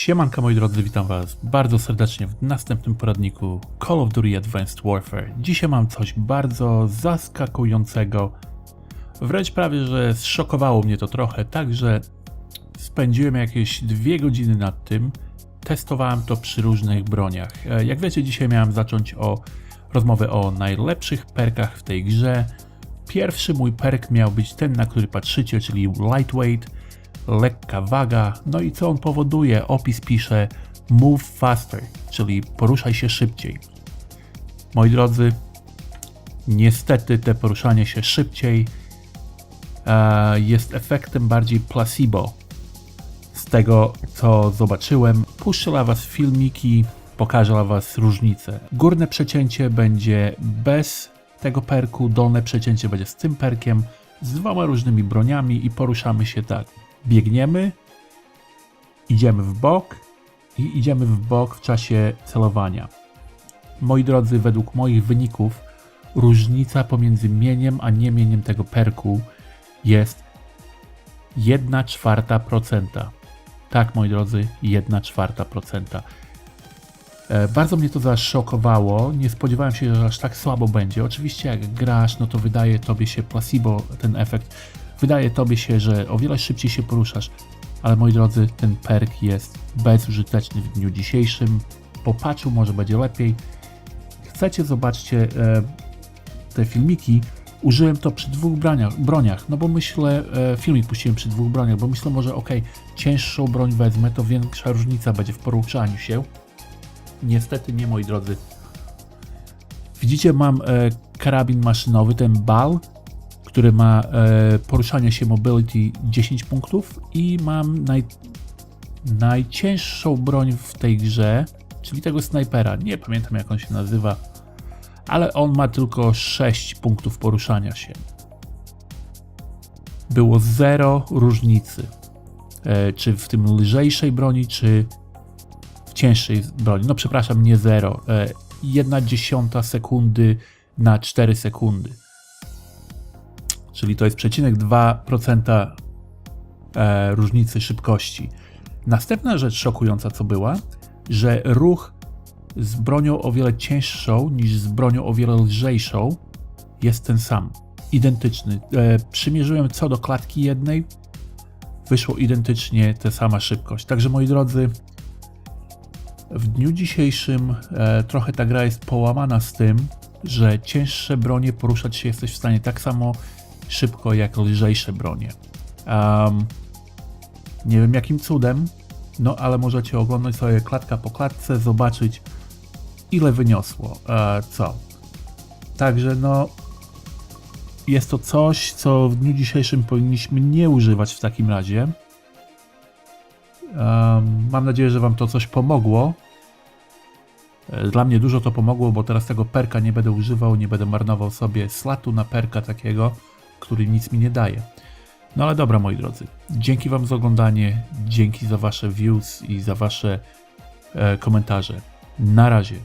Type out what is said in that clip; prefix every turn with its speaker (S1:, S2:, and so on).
S1: Siemanka moi drodzy, witam was bardzo serdecznie w następnym poradniku Call of Duty Advanced Warfare. Dzisiaj mam coś bardzo zaskakującego, wręcz prawie, że zszokowało mnie to trochę, także spędziłem jakieś dwie godziny nad tym, testowałem to przy różnych broniach. E, Jak wiecie, dzisiaj miałem zacząć o rozmowę o najlepszych perkach w tej grze. Pierwszy mój perk miał być ten, na który patrzycie, czyli lightweight, lekka waga. No i co on powoduje? Opis pisze move faster, czyli poruszaj się szybciej. Moi drodzy, niestety te poruszanie się szybciej e, jest efektem bardziej placebo. Z tego co zobaczyłem, puszczę dla Was filmiki, pokażę dla Was różnice. Górne przecięcie będzie bez tego perku, dolne przecięcie będzie z tym perkiem, z dwoma różnymi broniami i poruszamy się tak. Biegniemy, idziemy w bok i idziemy w bok w czasie celowania. Moi drodzy, według moich wyników różnica pomiędzy mieniem a nie mieniem tego perku jest 1 czwarta procenta. Tak, moi drodzy, 1 czwarta procenta. E, Bardzo mnie to zaszokowało. Nie spodziewałem się, że aż tak słabo będzie. Oczywiście, jak grasz, no to wydaje tobie się placebo ten efekt. Wydaje tobie się, że o wiele szybciej się poruszasz, ale moi drodzy, ten perk jest bezużyteczny w dniu dzisiejszym. Po patchu może będzie lepiej. Chcecie, zobaczcie e, te filmiki. Użyłem to przy dwóch broniach, broniach, no bo myślę, e, filmik puściłem przy dwóch broniach, bo myślę może, ok, cięższą broń wezmę, to większa różnica będzie w poruszaniu się. Niestety nie, moi drodzy. Widzicie, mam e, karabin maszynowy, ten BAL, który ma e, poruszanie się mobility 10 punktów i mam naj, najcięższą broń w tej grze, czyli tego snajpera. Nie pamiętam jak on się nazywa, ale on ma tylko 6 punktów poruszania się. Było zero różnicy, e, czy w tym lżejszej broni, czy w cięższej broni. No przepraszam, nie zero. E, Jedna dziesiąta sekundy na 4 sekundy. Czyli to jest przecinek 2% e, różnicy szybkości. Następna rzecz szokująca, co była, że ruch z bronią o wiele cięższą niż z bronią o wiele lżejszą jest ten sam. Identyczny. E, przymierzyłem co do klatki jednej, wyszło identycznie ta sama szybkość. Także moi drodzy, w dniu dzisiejszym e, trochę ta gra jest połamana z tym, że cięższe bronie poruszać się jesteś w stanie tak samo szybko jak lżejsze bronie. Um, nie wiem jakim cudem, no ale możecie oglądać sobie klatka po klatce, zobaczyć ile wyniosło e, co. Także no jest to coś, co w dniu dzisiejszym powinniśmy nie używać w takim razie. Um, mam nadzieję, że Wam to coś pomogło. E, Dla mnie dużo to pomogło, bo teraz tego perka nie będę używał, nie będę marnował sobie slatu na perka takiego, który nic mi nie daje. No ale dobra, moi drodzy. Dzięki Wam za oglądanie, dzięki za Wasze views i za Wasze e, komentarze. Na razie.